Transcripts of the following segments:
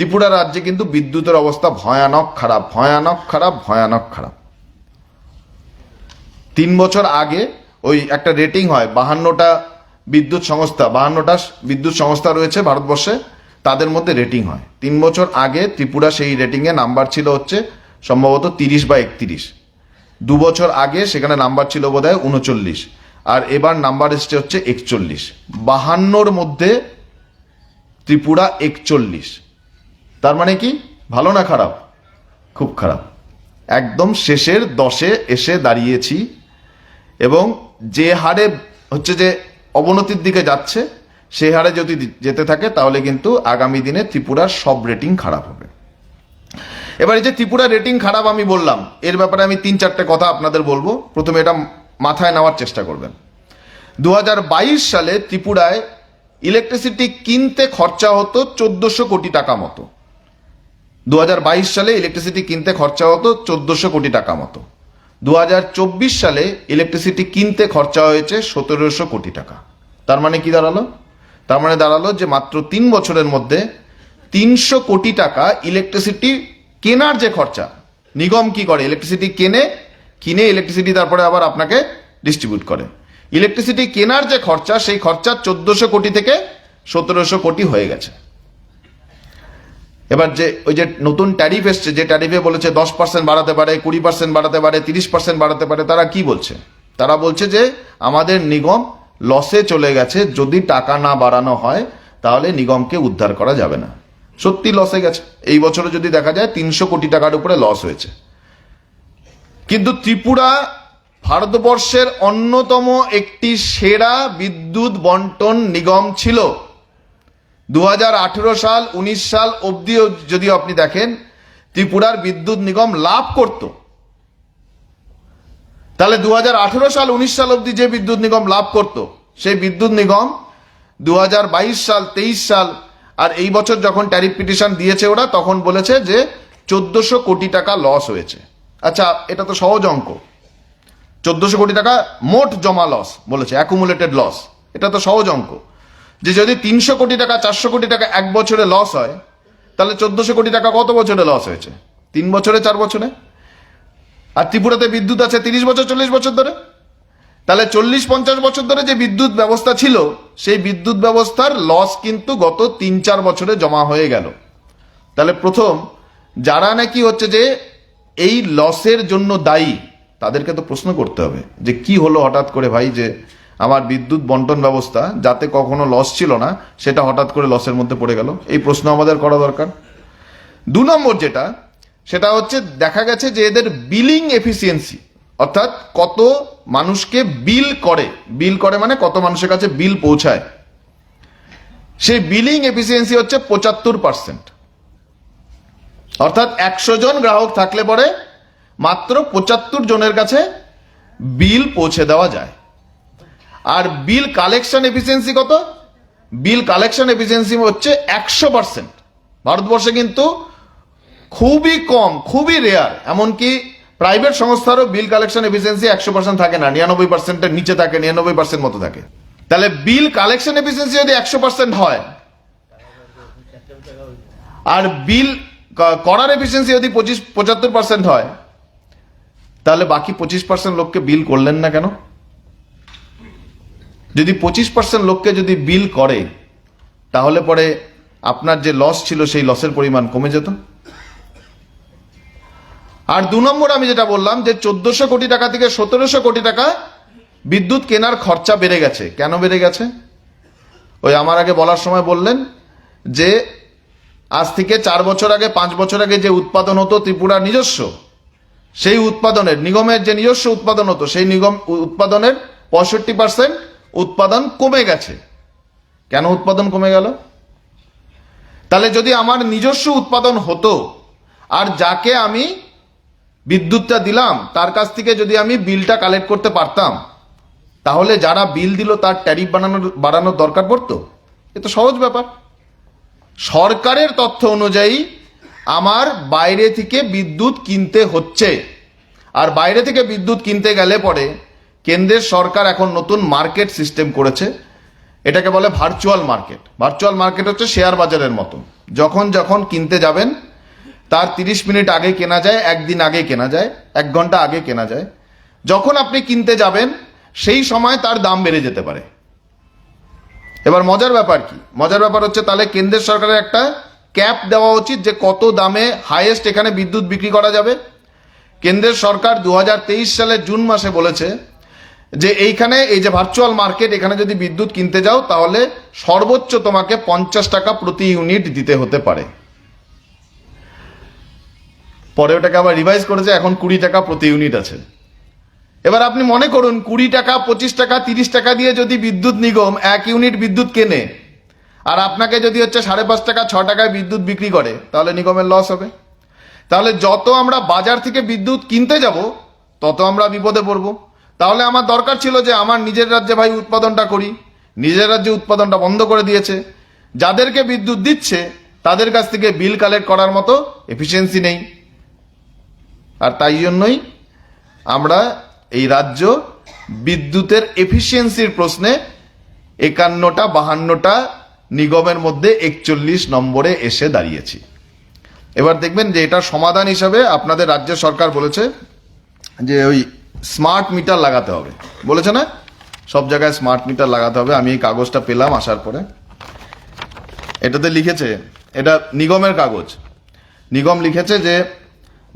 ত্রিপুরা রাজ্যে কিন্তু বিদ্যুতের অবস্থা ভয়ানক খারাপ ভয়ানক খারাপ ভয়ানক খারাপ। তিন বছর আগে ওই একটা রেটিং হয়, বাহান্নটা বিদ্যুৎ সংস্থা, বাহান্নটা বিদ্যুৎ সংস্থা রয়েছে ভারতবর্ষে, তাদের মধ্যে রেটিং হয়। তিন বছর আগে ত্রিপুরা সেই রেটিংয়ে নাম্বার ছিল হচ্ছে সম্ভবত তিরিশ বা একত্রিশ। দু বছর আগে সেখানে নাম্বার ছিল বোধ হয় উনচল্লিশ, আর এবার নাম্বার এসছে হচ্ছে একচল্লিশ। বাহান্নর মধ্যে ত্রিপুরা একচল্লিশ। তার মানে কি? ভালো না খারাপ? খুব খারাপ। একদম শেষের দশে এসে দাঁড়িয়েছি এবং যে হারে হচ্ছে যে অবনতির দিকে যাচ্ছে, সে হারে যদি যেতে থাকে, তাহলে কিন্তু আগামী দিনে ত্রিপুরার সব রেটিং খারাপ হবে। এবার এই যে ত্রিপুরা রেটিং খারাপ আমি বললাম, এর ব্যাপারে আমি তিন চারটে কথা আপনাদের বলব। প্রথমে এটা মাথায় নেওয়ার চেষ্টা করবেন। দু হাজার বাইশ সালে ত্রিপুরায় ইলেকট্রিসিটি কিনতে খরচা হতো চোদ্দশো কোটি টাকা মতো। দু হাজার বাইশ সালে ইলেকট্রিসিটি কিনতে খরচা হতো চোদ্দশো কোটি টাকা মতো। দু হাজার চব্বিশ সালে ইলেকট্রিসিটি কিনতে খরচা হয়েছে সতেরোশো কোটি টাকা। তার মানে কি দাঁড়াল? তার মানে দাঁড়াল যে মাত্র তিন বছরের মধ্যে তিনশো কোটি টাকা ইলেকট্রিসিটি কেনার যে খরচা, নিগম কি করে? ইলেকট্রিসিটি কেনে, কিনে ইলেকট্রিসিটি তারপরে আবার আপনাকে ডিস্ট্রিবিউট করে। ইলেকট্রিসিটি কেনার যে খরচা, সেই খরচা চোদ্দশো কোটি থেকে সতেরোশো কোটি হয়ে গেছে। এবার যে ওই যে নতুন ট্যারিফ এসছে, যে ট্যারিফে বলেছে দশ পার্সেন্ট বাড়াতে পারে, কুড়ি পার্সেন্ট বাড়াতে পারে, তিরিশ পার্সেন্ট বাড়াতে পারে, তারা কি বলছে? তারা বলছে যে আমাদের নিগম লসে চলে গেছে, যদি টাকা না বাড়ানো হয়, তাহলে নিগমকে উদ্ধার করা যাবে না। সত্যি লসে গেছে। এই বছরে যদি দেখা যায়, তিনশো কোটি টাকার উপরে লস হয়েছে। কিন্তু ত্রিপুরা ভারতবর্ষের অন্যতম একটি সেরা বিদ্যুৎ বন্টন নিগম ছিল। দু হাজার আঠেরো সাল, উনিশ সাল অবধিও যদি আপনি দেখেন, ত্রিপুরার বিদ্যুৎ নিগম লাভ করত। তাহলে দু হাজার আঠেরো সাল, উনিশ সাল অবধি যে বিদ্যুৎ নিগম লাভ করত, সেই বিদ্যুৎ নিগম দুই হাজার বাইশ সাল, তেইশ সাল, আর এই বছর যখন ট্যারিফ পিটিশন দিয়েছে ওরা, তখন বলেছে যে চোদ্দশো কোটি টাকা লস হয়েছে। আচ্ছা এটা তো সহজ অঙ্ক। চোদ্দশো কোটি টাকা মোট জমা লস বলেছে অ্যাকুমুলেটেড লস এটা তো সহজ অঙ্ক। যে যদি তিনশো কোটি টাকা, চারশো কোটি টাকা এক বছরে লস হয়, তাহলে চোদ্দশো কোটি টাকা কত বছরে লস হয়েছে? তিন বছরে, চার বছরে? আর ত্রিপুরাতে বিদ্যুৎ আছে তিরিশ বছর, চল্লিশ বছর ধরে? তাহলে চল্লিশ, পঞ্চাশ বছর ধরে যে বিদ্যুৎ ব্যবস্থা ছিল, সেই বিদ্যুৎ ব্যবস্থার লস কিন্তু গত তিন, চার বছরে জমা হয়ে গেল। তাহলে প্রথম, যারা নাকি হচ্ছে যে এই লসের জন্য দায়ী, তাদেরকে তো প্রশ্ন করতে হবে যে কি হলো হঠাৎ করে ভাই যে আমার বিদ্যুৎ বন্টন ব্যবস্থা যাতে কখনো লস ছিল না, সেটা হঠাৎ করে লসের মধ্যে পড়ে গেল। এই প্রশ্ন আমাদের করা দরকার। দু নম্বর যেটা, সেটা হচ্ছে দেখা গেছে যে এদের বিলিং এফিসিয়েন্সি অর্থাৎ কত মানুষকে বিল করে। বিল করে মানে কত মানুষের কাছে বিল পৌঁছায়। সেই বিলিং এফিসিয়েন্সি হচ্ছে পঁচাত্তর পার্সেন্ট অর্থাৎ একশো জন গ্রাহক থাকলে পরে মাত্র পঁচাত্তর জনের কাছে বিল পৌঁছে দেওয়া যায়। আর বিল কালেকশন এফিসিয়েন্সি কত? বিল কালেকশন এফিসিয়েন্সি হচ্ছে একশো পার্সেন্ট ভারতবর্ষে কিন্তু খুবই কম, খুবই রেয়ার এমনকি প্রাইভেট সংস্থারও বিল কালেকশন এফিসিয়েন্সি একশো পার্সেন্ট থাকে না, নিরানব্বই পার্সেন্টের নিচে থাকে, নিরানব্বই পার্সেন্ট মতো থাকে। তাহলে বিল কালেকশন এফিসিয়েন্সি যদি একশো পার্সেন্ট হয়, আর বিল করার এফিসিয়েন্সি যদি পঁচিশ, পঁচাত্তর পার্সেন্ট হয়, তাহলে বাকি পঁচিশ পার্সেন্ট লোককে বিল করলেন না কেন? যদি পঁচিশ পার্সেন্ট লোককে যদি বিল করে, তাহলে পরে আপনার যে লস ছিল সেই লসের পরিমাণ কমে যেত। আর দু নম্বর আমি যেটা বললাম যে চোদ্দশো কোটি টাকা থেকে সতেরোশো কোটি টাকা বিদ্যুৎ কেনার খরচা বেড়ে গেছে। কেন বেড়ে গেছে? ওই আমার আগে বলার সময় বললেন যে আজ থেকে চার বছর আগে, পাঁচ বছর আগে যে উৎপাদন হতো ত্রিপুরার নিজস্ব, সেই উৎপাদনের, নিগমের যে নিজস্ব উৎপাদন হতো, সেই নিগম উৎপাদনের পঁয়ষট্টি পার্সেন্ট উৎপাদন কমে গেছে। কেন উৎপাদন কমে গেল? তাহলে যদি আমার নিজস্ব উৎপাদন হতো, আর যাকে আমি বিদ্যুৎটা দিলাম, তার কাছ থেকে যদি আমি বিলটা কালেক্ট করতে পারতাম, তাহলে যারা বিল দিল, তার ট্যারিফ বানানোর, বাড়ানোর দরকার পড়তো? এ তো সহজ ব্যাপার। সরকারের তথ্য অনুযায়ী, আমার বাইরে থেকে বিদ্যুৎ কিনতে হচ্ছে। আর বাইরে থেকে বিদ্যুৎ কিনতে গেলে পরে কেন্দ্রের সরকার এখন নতুন মার্কেট সিস্টেম করেছে, এটাকে বলে ভার্চুয়াল মার্কেট। ভার্চুয়াল মার্কেট হচ্ছে শেয়ার বাজারের মতো। যখন যখন কিনতে যাবেন, তার তিরিশ মিনিট আগে কেনা যায়, একদিন আগে কেনা যায়, এক ঘণ্টা আগে কেনা যায়। যখন আপনি কিনতে যাবেন, সেই সময় তার দাম বেড়ে যেতে পারে। এবার মজার ব্যাপার কি? মজার ব্যাপার হচ্ছে তাহলে কেন্দ্রের সরকারের একটা ক্যাপ দেওয়া উচিত যে কত দামে হাইয়েস্ট এখানে বিদ্যুৎ বিক্রি করা যাবে। কেন্দ্রের সরকার দু হাজার তেইশ সালের জুন মাসে বলেছে যে এইখানে এই যে ভার্চুয়াল মার্কেট এখানে যদি বিদ্যুৎ কিনতে যাও, তাহলে সর্বোচ্চ তোমাকে পঞ্চাশ টাকা প্রতি ইউনিট দিতে হতে পারে। পরে ওটাকে আবার রিভাইজ করেছে, এখন কুড়ি টাকা প্রতি ইউনিট আছে। এবার আপনি মনে করুন, কুড়ি টাকা, পঁচিশ টাকা, তিরিশ টাকা দিয়ে যদি বিদ্যুৎ নিগম এক ইউনিট বিদ্যুৎ কেনে, আর আপনাকে যদি হচ্ছে সাড়ে পাঁচ টাকা, ছ টাকায় বিদ্যুৎ বিক্রি করে, তাহলে নিগমের লস হবে। তাহলে যত আমরা বাজার থেকে বিদ্যুৎ কিনতে যাব, তত আমরা বিপদে পড়ব। তাহলে আমার দরকার ছিল যে আমার নিজের রাজ্যে ভাই উৎপাদনটা করি, নিজের রাজ্যে উৎপাদনটা বন্ধ করে দিয়েছে। যাদেরকে বিদ্যুৎ দিচ্ছে, তাদের কাছ থেকে বিল কালেক্ট করার মতো এফিসিয়েন্সি নেই। আর তাই জন্যই আমরা এই রাজ্য বিদ্যুতের এফিসিয়েন্সির প্রশ্নে একান্নটা, বাহান্নটা নিগমের মধ্যে একচল্লিশ নম্বরে এসে দাঁড়িয়েছি। এবার দেখবেন যে এটা সমাধান হিসাবে আপনাদের রাজ্য সরকার বলেছে যে ওই স্মার্ট মিটার লাগাতে হবে। বলেছে না? সব জায়গায় স্মার্ট মিটার লাগাতে হবে। আমি এই কাগজটা পেলাম আসার পরে। এটাতে লিখেছে, এটা নিগমের কাগজ। নিগম লিখেছে যে,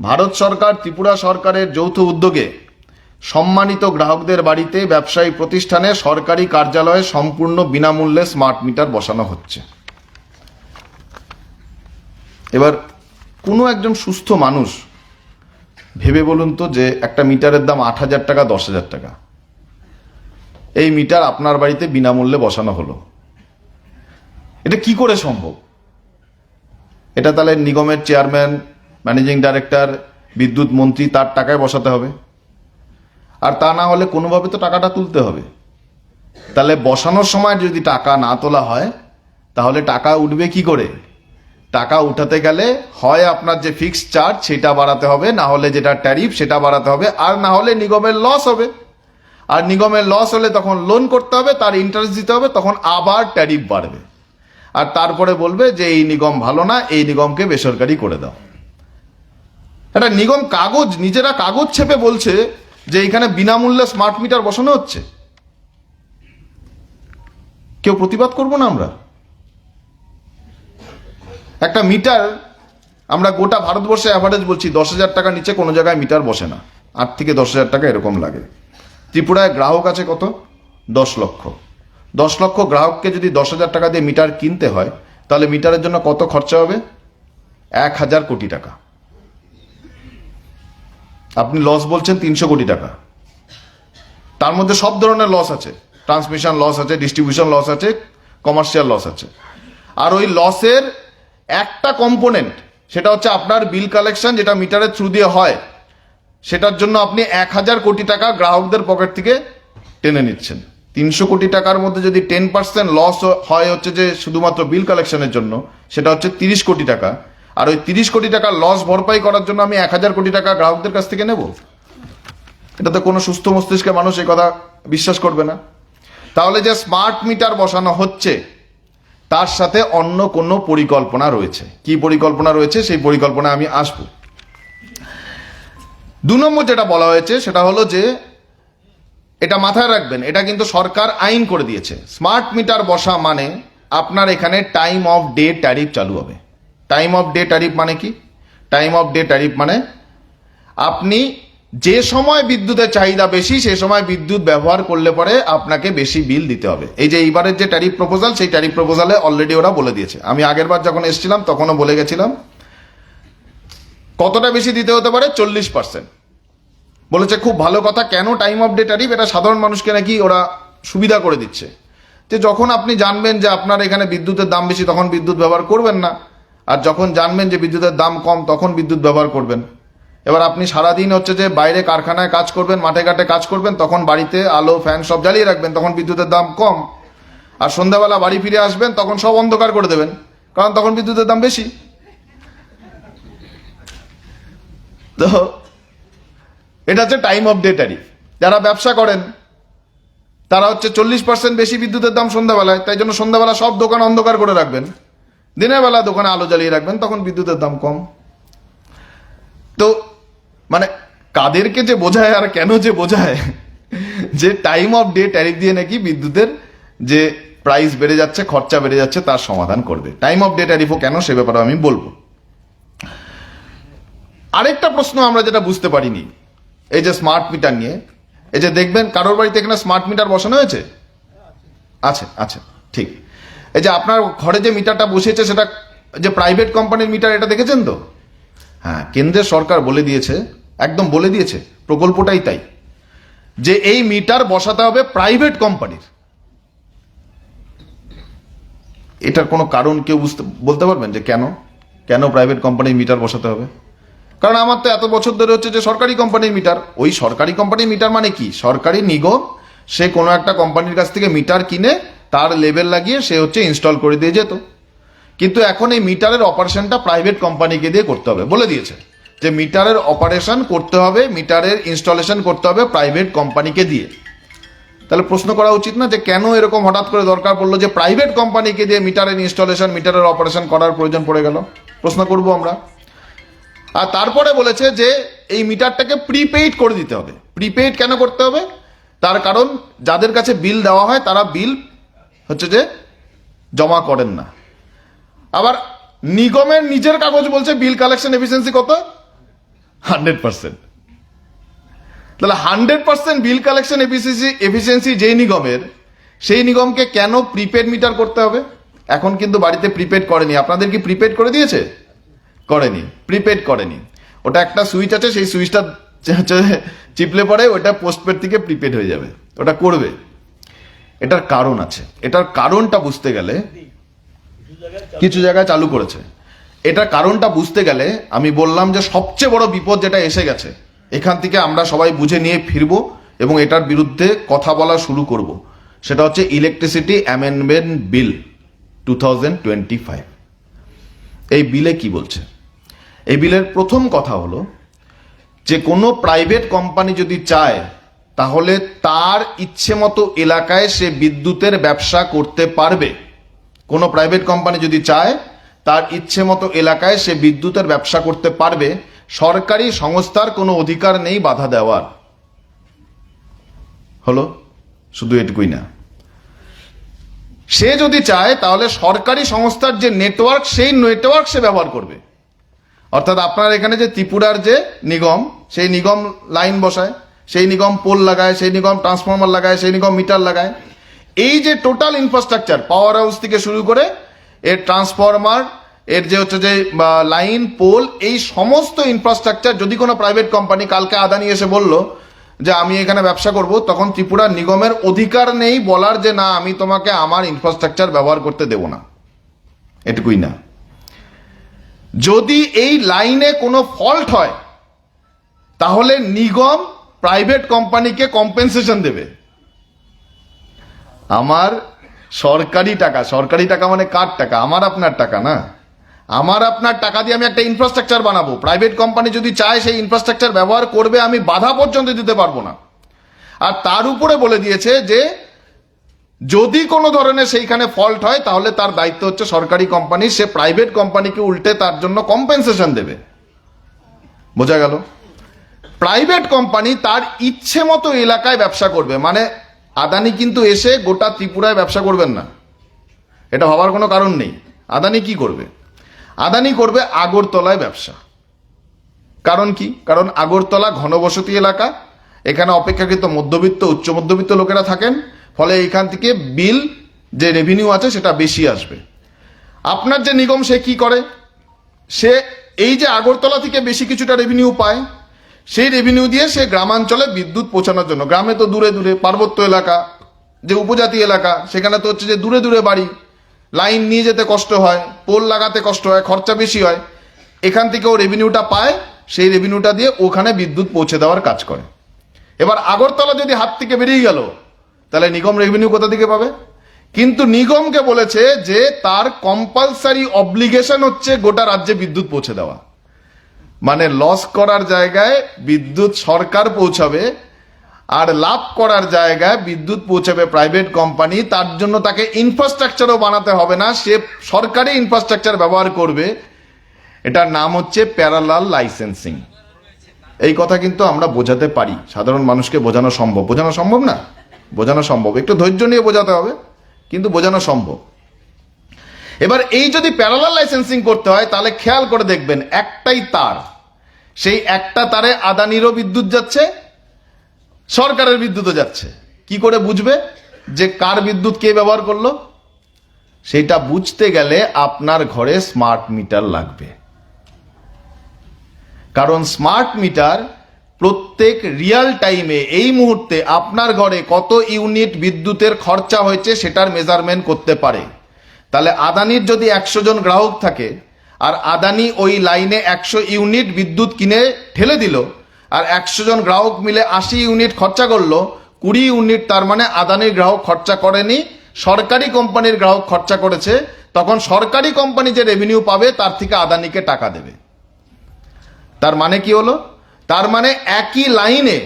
ভারত সরকার ত্রিপুরা সরকারের যৌথ উদ্যোগে সম্মানিত গ্রাহকদের বাড়িতে ব্যবসায়ী প্রতিষ্ঠানে সরকারি কার্যালয়ে সম্পূর্ণ বিনামূল্যে স্মার্ট মিটার বসানো হচ্ছে। এবার, কোনো একজন সুস্থ মানুষ ভেবে বলুন তো যে একটা মিটারের দাম আট হাজার টাকা, দশ হাজার টাকা। এই মিটার আপনার বাড়িতে বিনামূল্যে বসানো হলো। এটা কি করে সম্ভব? এটা তাহলে নিগমের চেয়ারম্যান, ম্যানেজিং ডাইরেক্টর, বিদ্যুৎ মন্ত্রী তার টাকায় বসাতে হবে। আর তা না হলে কোনোভাবে তো টাকাটা তুলতে হবে। তাহলে বসানোর সময় যদি টাকা না তোলা হয়, তাহলে টাকা উঠবে কি করে? টাকা উঠাতে গেলে হয় আপনার যে ফিক্সড চার্জ সেটা বাড়াতে হবে, না হলে যেটা ট্যারিফ সেটা বাড়াতে হবে, আর না হলে নিগমের লস হবে। আর নিগমের লস হলে তখন লোন করতে হবে, তার ইন্টারেস্ট দিতে হবে, তখন আবার ট্যারিফ বাড়বে। আর তারপরে বলবে যে এই নিগম ভালো না, এই নিগমকে বেসরকারি করে দাও। একটা নিগম কাগজ, নিজেরা কাগজ ছেপে বলছে যে এখানে বিনামূল্যে স্মার্ট মিটার বসানো হচ্ছে। কেউ প্রতিবাদ করব না আমরা? একটা মিটার, আমরা গোটা ভারতবর্ষে অ্যাভারেজ বলছি, দশ হাজার টাকা নিচে কোনো জায়গায় মিটার বসে না। আট থেকে দশ হাজার টাকা এরকম লাগে। ত্রিপুরায় গ্রাহক আছে কত? দশ লক্ষ। দশ লক্ষ গ্রাহককে যদি দশ হাজার টাকা দিয়ে মিটার কিনতে হয়, তাহলে মিটারের জন্য কত খরচা হবে? এক হাজার কোটি টাকা। আপনি লস বলছেন তিনশো কোটি টাকা। তার মধ্যে সব ধরনের লস আছে। ট্রান্সমিশন লস আছে ডিস্ট্রিবিউশন লস আছে কমার্শিয়াল লস আছে। আর ওই লসের একটা কম্পোনেন্ট সেটা হচ্ছে আপনার বিল কালেকশন যেটা মিটারের থ্রু দিয়ে হয়, সেটার জন্য আপনি এক হাজার কোটি টাকা গ্রাহকদের পকেট থেকে টেনে নিচ্ছেন। তিনশো কোটি টাকার মধ্যে যদি টেন পার্সেন্ট লস হয় হচ্ছে যে শুধুমাত্র বিল কালেকশনের জন্য, সেটা হচ্ছে তিরিশ কোটি টাকা। আর ওই তিরিশ কোটি টাকা লস ভরপাই করার জন্য আমি এক হাজার কোটি টাকা গ্রাহকদের কাছ থেকে নেব? এটা তো কোনো সুস্থ মস্তিষ্কে মানুষ এই কথা বিশ্বাস করবে না। তাহলে যে স্মার্ট মিটার বসানো হচ্ছে তার সাথে অন্য কোনো পরিকল্পনা রয়েছে। কি পরিকল্পনা রয়েছে সেই পরিকল্পনা আমি আসব। দু নম্বর যেটা বলা হয়েছে সেটা হলো যে, এটা মাথায় রাখবেন, এটা কিন্তু সরকার আইন করে দিয়েছে। স্মার্ট মিটার বসা মানে আপনার এখানে টাইম অফ ডে ট্যারিফ চালু হবে। টাইম অফ ডে ট্যারিফ মানে কি? টাইম অফ ডে ট্যারিফ মানে আপনি যে সময় বিদ্যুতের চাহিদা বেশি সেই সময় বিদ্যুৎ ব্যবহার করলে পরে আপনাকে বেশি বিল দিতে হবে। এই যে এইবারের যে ট্যারিফ প্রপোজাল সেই ট্যারিফ প্রপোজালে অলরেডি ওরা বলে দিয়েছে। আমি আগের বার যখন এসেছিলাম, তখনও বলে গেছিলাম, কতটা বেশি দিতে হতে পারে? চল্লিশ পার্সেন্ট বলেছে, খুব ভালো কথা, কেন টাইম অফ ডে ট্যারিফ এটা সাধারণ মানুষকে নাকি ওরা সুবিধা করে দিচ্ছে। যে যখন আপনি জানবেন যে আপনার এখানে বিদ্যুতের দাম বেশি, তখন বিদ্যুৎ ব্যবহার করবেন না। আর যখন জানবেন যে বিদ্যুতের দাম কম, তখন বিদ্যুৎ ব্যবহার করবেন। এবার আপনি সারাদিন হচ্ছে যে বাইরে কারখানায় কাজ করবেন, মাঠে ঘাটে কাজ করবেন, তখন বাড়িতে আলো, ফ্যান সব জ্বালিয়ে রাখবেন, তখন বিদ্যুতের দাম কম। আর সন্ধ্যাবেলা বাড়ি ফিরে আসবেন, তখন সব অন্ধকার করে দেবেন, কারণ তখন বিদ্যুতের দাম বেশি। তো এটা হচ্ছে টাইম অফ ডে ট্যারিফ যারা ব্যবসা করেন, তারা হচ্ছে চল্লিশ পার্সেন্ট বেশি বিদ্যুতের দাম সন্ধ্যাবেলায়, তাই জন্য সন্ধ্যাবেলা সব দোকান অন্ধকার করে রাখবেন। দিনের বেলা দোকানে আলো জ্বালিয়ে রাখবেন, তখন বিদ্যুতের দাম কম। মানে কাদেরকে যে বোঝায় আর কেন যে বোঝায়, যে টাইম অফ ডে ট্যারিফ দিয়ে নাকি বিদ্যুতের যে প্রাইস বেড়ে যাচ্ছে, খরচা বেড়ে যাচ্ছে, তার সমাধান করবে। টাইম অফ ডে ট্যারিফও কেন, সে ব্যাপারে আমি বলব। আরেকটা প্রশ্ন আমরা যেটা বুঝতে পারিনি, এই যে স্মার্ট মিটার নিয়ে, এই যে দেখবেন, কারোর বাড়িতে এখানে স্মার্ট মিটার বসানো হয়েছে? আছে আছে, ঠিক। এই যে আপনার ঘরে যে মিটারটা বসিয়েছে, সেটা যে প্রাইভেট কোম্পানির মিটার এটা দেখেছেন তো? হ্যাঁ কেন্দ্রের সরকার বলে দিয়েছে, একদম বলে দিয়েছে, প্রকল্পটাই তাই, যে এই মিটার বসাতে হবে প্রাইভেট কোম্পানির। এটার কোনো কারণ কেউ বুঝতে, বলতে পারবেন যে কেন? কেন প্রাইভেট কোম্পানির মিটার বসাতে হবে? কারণ আমার তো এত বছর ধরে হচ্ছে যে সরকারি কোম্পানির মিটার, ওই সরকারি কোম্পানির মিটার মানে কি? সরকারি নিগম, সে কোনো একটা কোম্পানির কাছ থেকে মিটার কিনে তার লেভেল লাগিয়ে সে হচ্ছে ইনস্টল করে দিয়ে যেত। কিন্তু এখন এই মিটারের অপারেশনটা প্রাইভেট কোম্পানিকে দিয়ে করতে হবে। বলে দিয়েছে যে মিটারের অপারেশন করতে হবে, মিটারের ইনস্টলেশন করতে হবে প্রাইভেট কোম্পানিকে দিয়ে। তাহলে প্রশ্ন করা উচিত না যে কেন এরকম হঠাৎ করে দরকার পড়ল যে প্রাইভেট কোম্পানিকে দিয়ে মিটারের ইনস্টলেশন মিটারের অপারেশন করার প্রয়োজন পড়ে গেল? প্রশ্ন করব আমরা। আর তারপরে বলেছে যে এই মিটারটাকে প্রিপেইড করে দিতে হবে। প্রিপেইড কেন করতে হবে? তার কারণ যাদের কাছে বিল দেওয়া হয় তারা বিল হচ্ছে যে জমা করেন না। আবার নিগমের নিজের কাগজ বলছে বিল কালেকশন এফিসিয়েন্সি কত? Hundred percent. তাহলে hundred percent bill collection efficiency efficiency যেই নিগমের, সেই নিগমকে কেন প্রিপেড মিটার করতে হবে? এখন কিন্তু বাড়িতে প্রিপেড করেনি। আপনাদের কি প্রিপেড করে দিয়েছে? করেনি। প্রিপেড করেনি। ওটা একটা সুইচ আছে, সেই সুইচটা চিপলে পরে ওটা পোস্টপেড থেকে প্রিপেড হয়ে যাবে। ওটা করবে। এটার কারণ আছে। এটার কারণটা বুঝতে গেলে কিছু জায়গায় চালু করেছে। এটার কারণটা বুঝতে গেলে আমি বললাম যে সবচেয়ে বড় বিপদ যেটা এসে গেছে, এখান থেকে আমরা সবাই বুঝে নিয়ে ফিরবো এবং এটার বিরুদ্ধে কথা বলা শুরু করব। সেটা হচ্ছে ইলেকট্রিসিটি অ্যামেন্ডমেন্ট বিল টু এই বিলে কি বলছে? এই বিলের প্রথম কথা হলো, যে কোনো প্রাইভেট কোম্পানি যদি চায়, তাহলে তার ইচ্ছে মতো এলাকায় সে বিদ্যুতের ব্যবসা করতে পারবে। কোনো প্রাইভেট কোম্পানি যদি চায়, তার ইচ্ছে মতো এলাকায় সে বিদ্যুতের ব্যবসা করতে পারবে। সরকারি সংস্থার কোনো অধিকার নেই বাধা দেওয়ার। হলো? শুধু এটুকুই না। সে যদি চায়, তাহলে সরকারি সংস্থার যে নেটওয়ার্ক সেই নেটওয়ার্ক সে ব্যবহার করবে। অর্থাৎ আপনার এখানে যে ত্রিপুরার যে নিগম, সেই নিগম লাইন বসায়, সেই নিগম পোল লাগায়, সেই নিগম ট্রান্সফর্মার লাগায়, সেই নিগম মিটার লাগায়। এই যে টোটাল ইনফ্রাস্ট্রাকচার পাওয়ার হাউস থেকে শুরু করে, এর ট্রান্সফরমার এর যে হচ্ছে যে লাইন পোল এই সমস্ত ইনফ্রাস্ট্রাকচার যদি কোনো প্রাইভেট কোম্পানি কালকে আদানি এসে বলল যে, আমি এখানে ব্যবসা করব, তখন ত্রিপুরা নিগমের অধিকার নেই বলার যে, না, আমি তোমাকে আমার ইনফ্রাস্ট্রাকচার ব্যবহার করতে দেব না। এটুকুই না। যদি এই লাইনে কোনো ফল্ট হয়, তাহলে নিগম প্রাইভেট কোম্পানিকে কম্পেনসেশন দেবে। আমার সরকারি টাকা সরকারি টাকা মানে কার টাকা? আমার আপনার টাকা না? আমার আপনার টাকা দিয়ে আমি একটা ইনফ্রাস্ট্রাকচার বানাবো। প্রাইভেট কোম্পানি যদি চায়, সেই ইনফ্রাস্ট্রাকচার ব্যবহার করবে, আমি বাধা পর্যন্ত দিতে পারব না। আর তার উপরে বলে দিয়েছে যে, যদি কোনো ধরনের সেইখানে ফল্ট হয়, তাহলে তার দায়িত্ব হচ্ছে সরকারি কোম্পানি সে প্রাইভেট কোম্পানিকে উল্টে তার জন্য কম্পেনসেশন দেবে। বোঝা গেল? প্রাইভেট কোম্পানি তার ইচ্ছে মতো এলাকায় ব্যবসা করবে। মানে আদানি কিন্তু এসে গোটা ত্রিপুরায় ব্যবসা করবেন না। এটা ভাবার কোনো কারণ নেই। আদানি কি করবে? আদানি করবে আগরতলায় ব্যবসা। কারণ কি? কারণ আগরতলা ঘনবসতি এলাকা, এখানে অপেক্ষাকৃত মধ্যবিত্ত, উচ্চ মধ্যবিত্ত লোকেরা থাকেন, ফলে এখান থেকে বিল, যে রেভিনিউ আছে সেটা বেশি আসবে। আপনার যে নিগম সে কি করে? সে এই যে আগরতলা থেকে বেশি কিছুটা রেভিনিউ পায় সেই রেভিনিউ দিয়ে সে গ্রামাঞ্চলে বিদ্যুৎ পৌঁছানোর জন্য। গ্রামে তো দূরে দূরে পার্বত্য এলাকা, যে উপজাতি এলাকা, সেখানে তো হচ্ছে যে দূরে দূরে বাড়ি। লাইন নিয়ে যেতে কষ্ট হয়, পোল লাগাতে কষ্ট হয়, খরচা বেশি হয়। এখান থেকে ও রেভিনিউটা পায়, সেই রেভিনিউটা দিয়ে ওখানে বিদ্যুৎ পৌঁছে দেওয়ার কাজ করে। এবার আগরতলা যদি হাত থেকে বেরিয়ে গেল, তাহলে নিগম রেভিনিউ কোথা থেকে পাবে? কিন্তু নিগমকে বলেছে যে তার কম্পালসারি অব্লিগেশন হচ্ছে গোটা রাজ্যে বিদ্যুৎ পৌঁছে দেওয়া। মানে লস করার জায়গায় বিদ্যুৎ সরকার পৌঁছাবে, আর লাভ করার জায়গায় বিদ্যুৎ পৌঁছাবে প্রাইভেট কোম্পানি তার জন্য তাকে ইনফ্রাস্ট্রাকচারও বানাতে হবে না, সে সরকারি ইনফ্রাস্ট্রাকচার ব্যবহার করবে। এটার নাম হচ্ছে প্যারালাল লাইসেন্সিং এই কথা কিন্তু আমরা বোঝাতে পারি। সাধারণ মানুষকে বোঝানো সম্ভব। বোঝানো সম্ভব না? বোঝানো সম্ভব। একটু ধৈর্য নিয়ে বোঝাতে হবে, কিন্তু বোঝানো সম্ভব। এবার এই যদি প্যারালাল লাইসেন্সিং করতে হয়, তাহলে খেয়াল করে দেখবেন একটাই তার। সেই একটা তারে আদানিরও বিদ্যুৎ যাচ্ছে, সরকারের বিদ্যুৎও যাচ্ছে। কি করে বুঝবে যে কার বিদ্যুৎ কে ব্যবহার করল? সেটা বুঝতে গেলে আপনার ঘরে স্মার্ট মিটার লাগবে। কারণ স্মার্ট মিটার প্রত্যেক রিয়াল টাইমে এই মুহূর্তে আপনার ঘরে কত ইউনিট বিদ্যুতের খরচা হয়েছে সেটার মেজারমেন্ট করতে পারে। তাহলে আদানির যদি একশো জন গ্রাহক থাকে, আর আদানি ওই লাইনে একশো ইউনিট বিদ্যুৎ কিনে ঠেলে দিল, আর একশো জন গ্রাহক মিলে আশি ইউনিট খরচা করল, কুড়ি ইউনিট তার মানে আদানির গ্রাহক খরচা করেনি, সরকারি কোম্পানির গ্রাহক খরচা করেছে, তখন সরকারি কোম্পানি যে রেভিনিউ পাবে তার থেকে আদানিকে টাকা দেবে। তার মানে কি হলো? তার মানে একই লাইনে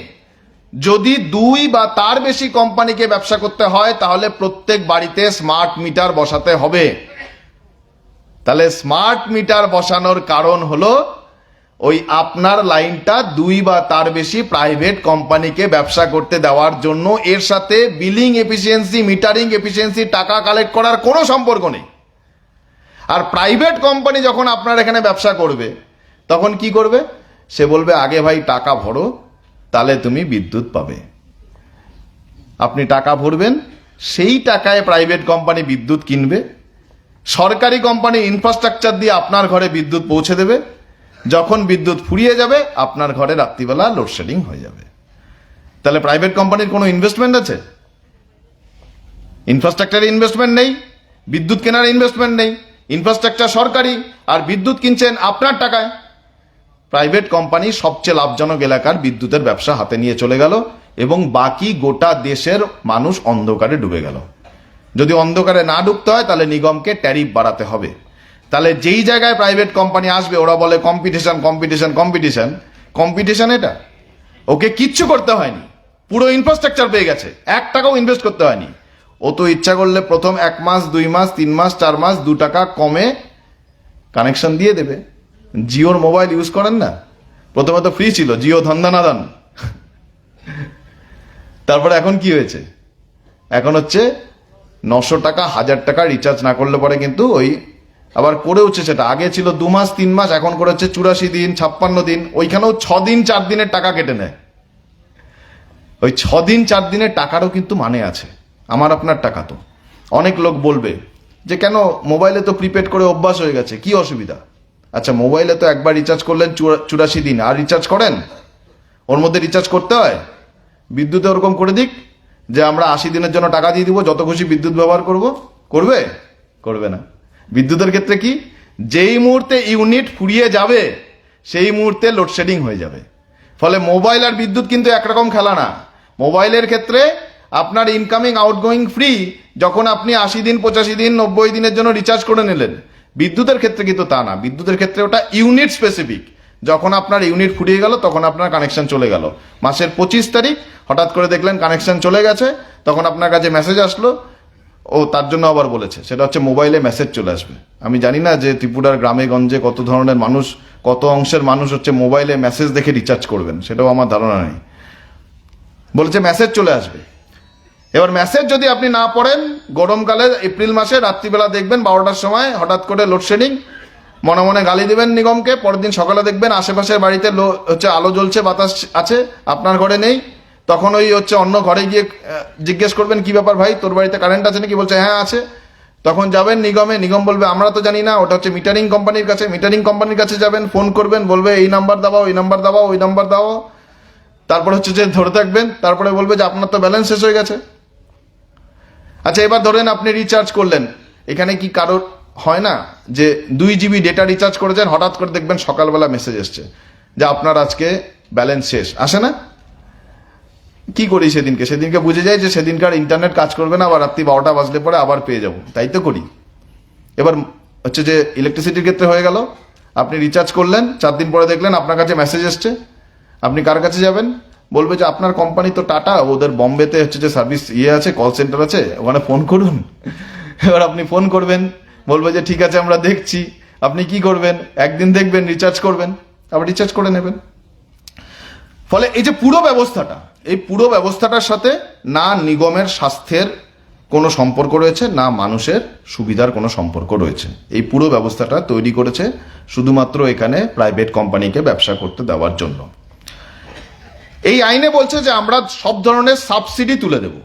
যদি দুই বা তার বেশি কোম্পানিকে ব্যবসা করতে হয়, তাহলে প্রত্যেক বাড়িতে স্মার্ট মিটার বসাতে হবে। তাহলে স্মার্ট মিটার বসানোর কারণ হলো, ওই আপনার লাইনটা দুই বা তার বেশি প্রাইভেট কোম্পানিকে ব্যবসা করতে দেওয়ার জন্য। এর সাথে বিলিং এফিসিয়েন্সি মিটারিং এফিসিয়েন্সি টাকা কালেক্ট করার কোনো সম্পর্ক নেই। আর প্রাইভেট কোম্পানি যখন আপনার এখানে ব্যবসা করবে, তখন কি করবে? সে বলবে, আগে ভাই টাকা ভরো তাহলে তুমি বিদ্যুৎ পাবে। আপনি টাকা ভরবেন, সেই টাকায় প্রাইভেট কোম্পানি বিদ্যুৎ কিনবে। সরকারি কোম্পানি ইনফ্রাস্ট্রাকচার দিয়ে আপনার ঘরে বিদ্যুৎ পৌঁছে দেবে। যখন বিদ্যুৎ ফুরিয়ে যাবে, আপনার ঘরে রাত্রিবেলা লোডশেডিং হয়ে যাবে। তাহলে প্রাইভেট কোম্পানির কোনো ইনভেস্টমেন্ট আছে? ইনফ্রাস্ট্রাকচারে ইনভেস্টমেন্ট নেই, বিদ্যুৎ কেনার ইনভেস্টমেন্ট নেই। ইনফ্রাস্ট্রাকচার সরকারি, আর বিদ্যুৎ কিনছেন আপনার টাকায়। প্রাইভেট কোম্পানি সবচেয়ে লাভজনক এলাকার বিদ্যুতের ব্যবসা হাতে নিয়ে চলে গেল এবং বাকি গোটা দেশের মানুষ অন্ধকারে ডুবে গেল। যদি অন্ধকারে না ডুবতে হয়, তাহলে নিগমকে ট্যারিফ বাড়াতে হবে। তাহলে যেই জায়গায় প্রাইভেট কোম্পানি আসবে, ওরা বলে কম্পিটিশন কম্পিটিশন কম্পিটিশন কম্পিটিশন এটা। ওকে কিচ্ছু করতে হয়নি। পুরো ইনফ্রাস্ট্রাকচার পেয়ে গেছে। এক টাকাও ইনভেস্ট করতে হয়নি। ও তো ইচ্ছা করলে প্রথম এক মাস, দুই মাস, তিন মাস, চার মাস, দু টাকা কমে কানেকশন দিয়ে দেবে। জিওর মোবাইল ইউজ করেন না? প্রথমে তো ফ্রি ছিল, জিও ধন্দানাদান তারপরে এখন কি হয়েছে? এখন হচ্ছে নশো টাকা, হাজার টাকা রিচার্জ না করলে পরে কিন্তু ওই আবার করে হচ্ছে সেটা। আগে ছিল দু মাস, তিন মাস, এখন করে হচ্ছে চুরাশি দিন, ছাপ্পান্ন দিন, ওইখানেও ছ দিন, চার দিনের টাকা কেটে নেয়। ওই ছ দিন, চার দিনের টাকারও কিন্তু মানে আছে। আমার আপনার টাকা তো। অনেক লোক বলবে যে কেন মোবাইলে তো প্রিপেড করে অভ্যাস হয়ে গেছে, কি অসুবিধা? আচ্ছা মোবাইলে তো একবার রিচার্জ করলেন চুরাশি দিন। আর রিচার্জ করেন? ওর মধ্যে রিচার্জ করতে হয়? বিদ্যুতে ওরকম করে দিক যে আমরা আশি দিনের জন্য টাকা দিয়ে দিব, যত খুশি বিদ্যুৎ ব্যবহার করব। করবে? করবে না। বিদ্যুতের ক্ষেত্রে কি? যেই মুহূর্তে ইউনিট ফুরিয়ে যাবে, সেই মুহূর্তে লোডশেডিং হয়ে যাবে। ফলে মোবাইল আর বিদ্যুৎ কিন্তু একরকম খেলা না। মোবাইলের ক্ষেত্রে আপনার ইনকামিং আউটগোয়িং ফ্রি যখন আপনি আশি দিন, পঁচাশি দিন, নব্বই দিনের জন্য রিচার্জ করে নিলেন। বিদ্যুতের ক্ষেত্রে কিন্তু তা না। বিদ্যুতের ক্ষেত্রে ওটা ইউনিট স্পেসিফিক যখন আপনার ইউনিট ফুরিয়ে গেল, তখন আপনার কানেকশন চলে গেল। মাসের পঁচিশ তারিখ হঠাৎ করে দেখলেন কানেকশন চলে গেছে, তখন আপনার কাছে মেসেজ আসলো। ও, তার জন্য আবার বলেছে। সেটা হচ্ছে মোবাইলে মেসেজ চলে আসবে। আমি জানি না যে ত্রিপুরার গ্রামে গঞ্জে কত ধরনের মানুষ, কত অংশের মানুষ হচ্ছে মোবাইলে মেসেজ দেখে রিচার্জ করবেন। সেটাও আমার ধারণা নেই। বলেছে মেসেজ চলে আসবে। এবার মেসেজ যদি আপনি না পড়েন, গরমকালে এপ্রিল মাসে রাত্রিবেলা দেখবেন বারোটার সময় হঠাৎ করে লোডশেডিং মনে মনে গালি দেবেন নিগমকে, পরের দিন সকালে দেখবেন আশেপাশের বাড়িতে হচ্ছে আলো জ্বলছে, বাতাস আছে, আপনার ঘরে নেই, তখন ওই হচ্ছে অন্য ঘরে গিয়ে জিজ্ঞেস করবেন, কি ব্যাপার ভাই, তোর বাড়িতে কারেন্ট আছে নাকি? বলছে হ্যাঁ আছে। তখন যাবেন নিগমে, নিগম বলবে, আমরা তো জানি না, ওটা হচ্ছে মিটারিং কোম্পানির কাছে মিটারিং কোম্পানির কাছে যাবেন ফোন করবেন, বলবে, এই নাম্বার দাও ওই নাম্বার দাও, ওই নাম্বার দাও। তারপরে হচ্ছে যে ধরে থাকবেন, তারপরে বলবে যে, আপনার তো ব্যালেন্স শেষ হয়ে গেছে। আচ্ছা এবার ধরেন আপনি রিচার্জ করলেন। এখানে কি কারোর হয় না যে দুই জিবি ডেটা রিচার্জ করেছেন, হঠাৎ করে দেখবেন সকালবেলা মেসেজ এসছে যে আপনার আজকে ব্যালেন্স শেষ। আসে না? কি করি সেদিনকে? সেদিনকে বুঝে যাই যে সেদিনকার ইন্টারনেট কাজ করবে না, আবার রাত্রি বারোটা বাজলে পরে আবার পেয়ে যাব। তাই তো করি। এবার হচ্ছে যে ইলেকট্রিসিটির ক্ষেত্রে হয়ে গেল। আপনি রিচার্জ করলেন, চার দিন পরে দেখলেন আপনার কাছে মেসেজ এসছে। আপনি কার কাছে যাবেন? বলবে যে আপনার কোম্পানি তো টাটা, ওদের বম্বেতে হচ্ছে যে সার্ভিস ইয়ে আছে কল সেন্টার আছে, ওখানে ফোন করুন। এবার আপনি ফোন করবেন, বলবে যে ঠিক আছে, আমরা দেখছি। আপনি কি করবেন? একদিন দেখবেন রিচার্জ করবেন, আবার রিচার্জ করে নেবেন। ফলে এই যে পুরো ব্যবস্থাটা, এই পুরো ব্যবস্থাটার সাথে না নিগমের স্বাস্থ্যের কোনো সম্পর্ক রয়েছে, না মানুষের সুবিধার কোনো সম্পর্ক রয়েছে। এই পুরো ব্যবস্থাটা তৈরি করেছে শুধুমাত্র এখানে প্রাইভেট কোম্পানিকে ব্যবসা করতে দেওয়ার জন্য। এই আইনে বলছে যে আমরা সব ধরনের সাবসিডি তুলে দেব।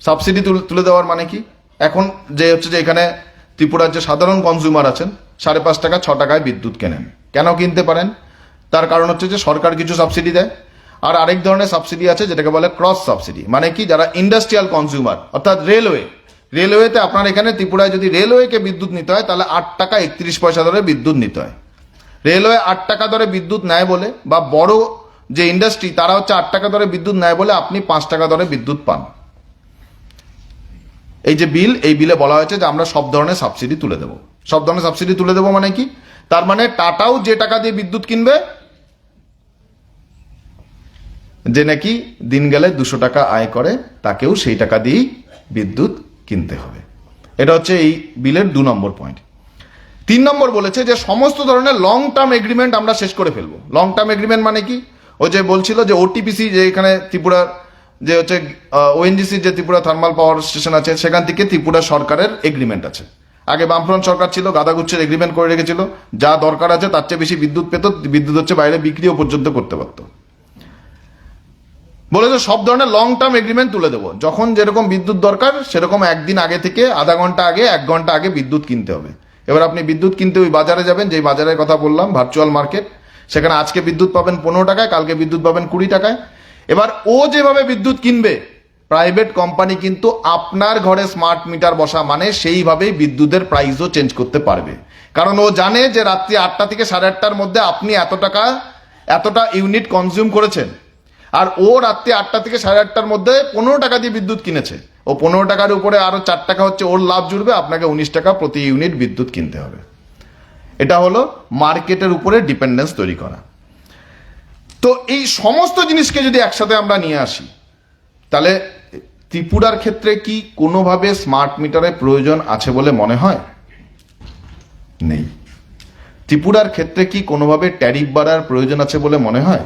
সাবসিডি তুলে দেওয়ার মানে কি? এখন যে হচ্ছে যে এখানে ত্রিপুরার যে সাধারণ কনজিউমার আছেন, সাড়ে পাঁচ টাকা, ছ টাকায় বিদ্যুৎ কেনেন। কেন কিনতে পারেন? তার কারণ হচ্ছে যে সরকার কিছু সাবসিডি দেয়, আর আরেক ধরনের সাবসিডি আছে যেটাকে বলে ক্রস সাবসিডি মানে কি? যারা ইন্ডাস্ট্রিয়াল কনজিউমার অর্থাৎ রেলওয়ে রেলওয়েতে আপনার এখানে ত্রিপুরায় যদি রেলওয়েকে বিদ্যুৎ নিতে হয়, তাহলে আট টাকা একত্রিশ পয়সা ধরে বিদ্যুৎ নিতে হয়। রেলওয়ে আট টাকা দরে বিদ্যুৎ নেয় বলে, বা বড় যে ইন্ডাস্ট্রি তারা হচ্ছে আট টাকা দরে বিদ্যুৎ নেয় বলে আপনি পাঁচ টাকা দরে বিদ্যুৎ পান। এই যে বিল এই বিলে বলা হয়েছে যে আমরা সব ধরনের সাবসিডি তুলে দেবো। সব ধরনের সাবসিডি তুলে দেবো মানে কি? তার মানে টাটাও যে টাকা দিয়ে বিদ্যুৎ কিনবে, যে নাকি দিন গেলে দুশো টাকা আয় করে, তাকেও সেই টাকা দিয়েই বিদ্যুৎ কিনতে হবে। এটা হচ্ছে এই বিলের দু নম্বর পয়েন্ট তিন নম্বর বলেছে যে সমস্ত ধরনের লং টার্ম এগ্রিমেন্ট আমরা শেষ করে ফেলব। লং টার্ম এগ্রিমেন্ট মানে কি? ও যে বলছিল যে ওটিপিসি যে এখানে ত্রিপুরার যে হচ্ছে ওএনজিসি যে ত্রিপুরা থার্মাল পাওয়ার স্টেশন আছে, সেখান থেকে ত্রিপুরা সরকারের এগ্রিমেন্ট আছে। আগে বামফ্রন্ট সরকার ছিল, গাদাগুচ্ছের এগ্রিমেন্ট করে রেখেছিল। যা দরকার আছে, তার চেয়ে বেশি বিদ্যুৎ পেত, বিদ্যুৎ হচ্ছে বাইরে বিক্রিও পর্যন্ত করতে পারতো। বলেছে সব ধরনের লং টার্ম এগ্রিমেন্ট তুলে দেবো। যখন যেরকম বিদ্যুৎ দরকার, সেরকম একদিন আগে থেকে আধা ঘণ্টা আগে, এক ঘণ্টা আগে বিদ্যুৎ কিনতে হবে। এবার আপনি বিদ্যুৎ কিনতে ওই বাজারে যাবেন, যেই বাজারের কথা বললাম ভার্চুয়াল মার্কেট সেখানে আজকে বিদ্যুৎ পাবেন পনেরো টাকায়, কালকে বিদ্যুৎ পাবেন কুড়ি টাকায়। এবার ও যেভাবে বিদ্যুৎ কিনবে প্রাইভেট কোম্পানি কিন্তু আপনার ঘরে স্মার্ট মিটার বসা মানে সেইভাবেই বিদ্যুতের প্রাইসও চেঞ্জ করতে পারবে। কারণ ও জানে যে রাত্রি আটটা থেকে সাড়ে আটটার মধ্যে আপনি এত টাকা, এতটা ইউনিট কনজিউম করেছেন। আর ও রাত্রি আটটা থেকে সাড়ে আটটার মধ্যে পনেরো টাকা দিয়ে বিদ্যুৎ কিনেছে। ও পনেরো টাকার উপরে আরও চার টাকা হচ্ছে ওর লাভ জুড়বে, আপনাকে উনিশ টাকা প্রতি ইউনিট বিদ্যুৎ কিনতে হবে। এটা হলো মার্কেটের উপরে ডিপেন্ডেন্স তৈরি করা। তো এই সমস্ত জিনিসকে যদি একসাথে আমরা নিয়ে আসি, তাহলে ত্রিপুরার ক্ষেত্রে কি কোনোভাবে স্মার্ট মিটারের প্রয়োজন আছে বলে মনে হয়? নেই। ত্রিপুরার ক্ষেত্রে কি কোনোভাবে ট্যারিফ বাড়ার প্রয়োজন আছে বলে মনে হয়?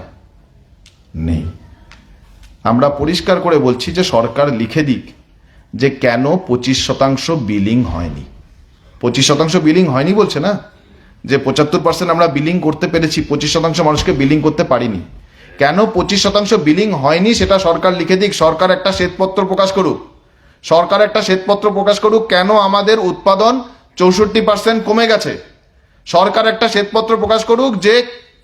নেই। আমরা পরিষ্কার করে বলছি যে সরকার লিখে দিক যে কেন পঁচিশ শতাংশ বিলিং হয়নি। পঁচিশ শতাংশ বিলিং হয়নি বলছে না? যে পঁচাত্তর পার্সেন্ট আমরা বিলিং করতে পেরেছি, পঁচিশ শতাংশ মানুষকে বিলিং করতে পারিনি। কেন পঁচিশ শতাংশ বিলিং হয়নি সেটা সরকার লিখে দিক, সরকার একটা শ্বেতপত্র প্রকাশ করুক। সরকার একটা শ্বেতপত্র প্রকাশ করুক, কেন আমাদের উৎপাদন চৌষট্টি পার্সেন্ট কমে গেছে? সরকার একটা শ্বেতপত্র প্রকাশ করুক যে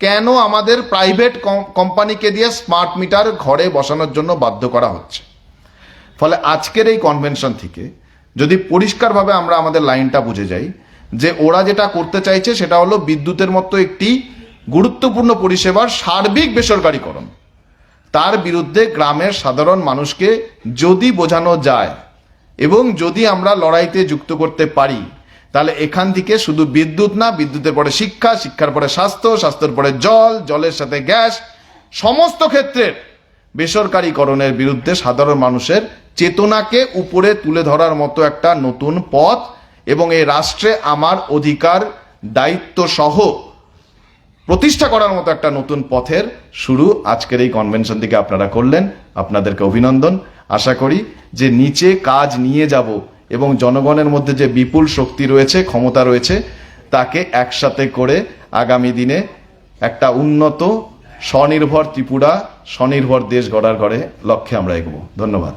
কেন আমাদের প্রাইভেট কোম্পানিকে দিয়ে স্মার্ট মিটার ঘরে বসানোর জন্য বাধ্য করা হচ্ছে। ফলে আজকের এই কনভেনশন থেকে যদি পরিষ্কারভাবে আমরা আমাদের লাইনটা বুঝে যাই যে ওরা যেটা করতে চাইছে সেটা হলো বিদ্যুতের মতো একটি গুরুত্বপূর্ণ পরিষেবার সার্বিক বেসরকারীকরণ। তার বিরুদ্ধে গ্রামের সাধারণ মানুষকে যদি বোঝানো যায় এবং যদি আমরা লড়াইতে যুক্ত করতে পারি, তাহলে এখান থেকে শুধু বিদ্যুৎ না, বিদ্যুতের পরে শিক্ষা, শিক্ষার পরে স্বাস্থ্য, স্বাস্থ্যের পরে জল, জলের সাথে গ্যাস, সমস্ত ক্ষেত্রের বেসরকারীকরণের বিরুদ্ধে সাধারণ মানুষের চেতনাকে উপরে তুলে ধরার মতো একটা নতুন পথ এবং এই রাষ্ট্রে আমার অধিকার দায়িত্ব সহ প্রতিষ্ঠা করার মতো একটা নতুন পথের শুরু আজকের এই কনভেনশন থেকে আপনারা করলেন। আপনাদেরকে অভিনন্দন। আশা করি যে নিচে কাজ নিয়ে যাব এবং জনগণের মধ্যে যে বিপুল শক্তি রয়েছে, ক্ষমতা রয়েছে, তাকে একসাথে করে আগামী দিনে একটা উন্নত, স্বনির্ভর ত্রিপুরা, স্বনির্ভর দেশ গড়ার ঘরে লক্ষ্যে আমরা এগোবো। ধন্যবাদ।